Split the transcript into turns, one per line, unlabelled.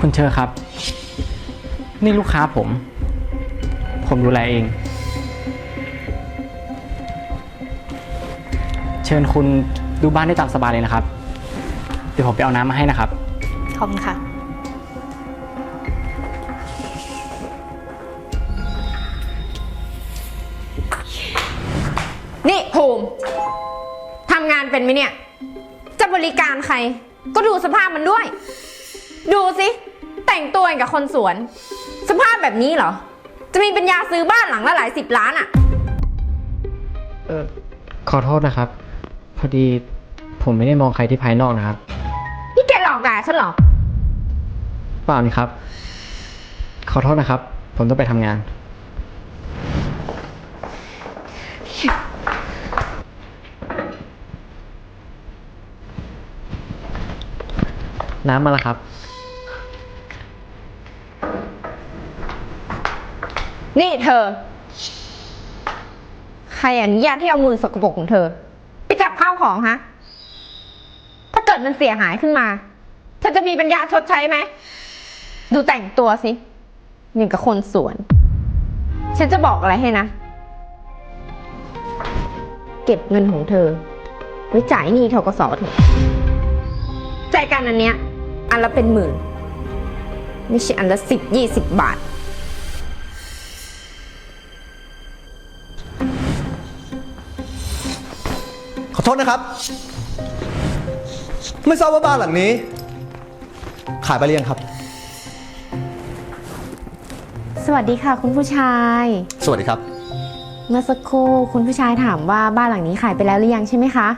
คุณเชอครับ นี่ลูกค้าผม ผมดูแลเอง เชิญคุณดูบ้านได้ตามสบายเลยนะครับ เดี๋ยวผมไปเอาน้ำมาให้นะครับ
ขอบคุณค่ะ
นี่ภูมิทำงานเป็นไหมเนี่ย จะบริการใคร ก็ดูสภาพมันด้วย ดูสิ แต่งตัวอย่างกับคนสวน สภาพแบบนี้เหรอ จะมีปัญญาซื้อบ้านหลังละหลายสิบล้านอะ
เออขอโทษนะครับ พอดีผมไม่ได้มองใครที่ภายนอกนะครับ
นี่แกหลอกด่าฉันเหรอ
เปล่านี่ครับ ขอโทษนะครับ ผมต้องไปทำงาน น้ำมาแล้วครับ
นี่เธอ ใครอนุญาตให้เอามือสกปรกของเธอ ไปจับข้าวของฮะ ถ้าเกิดมันเสียหายขึ้นมา เธอจะมีปัญญาชดใช้ไหม ดูแต่งตัวสินี่กับคนสวน ฉันจะบอกอะไรให้นะ เก็บเงินของเธอ ไว้จ่ายหนี้ทกสเถอะใจายกันอันเนี้ย อันละเป็นหมื่น ไม่ใช่อันละสิบยี่สิบบาท
ขอโทษนะครับ ไม่ทราบว่าบ้านหลังนี้ ขายไปหรือยังครับ
สวัสดีค่ะ คุณผู้ชาย
สวัสดีครับ
เมื่อสักครู่คุณผู้ชายถามว่าบ้านหลังนี้ขายไปแล้วหรือยังใช่ไหมคะ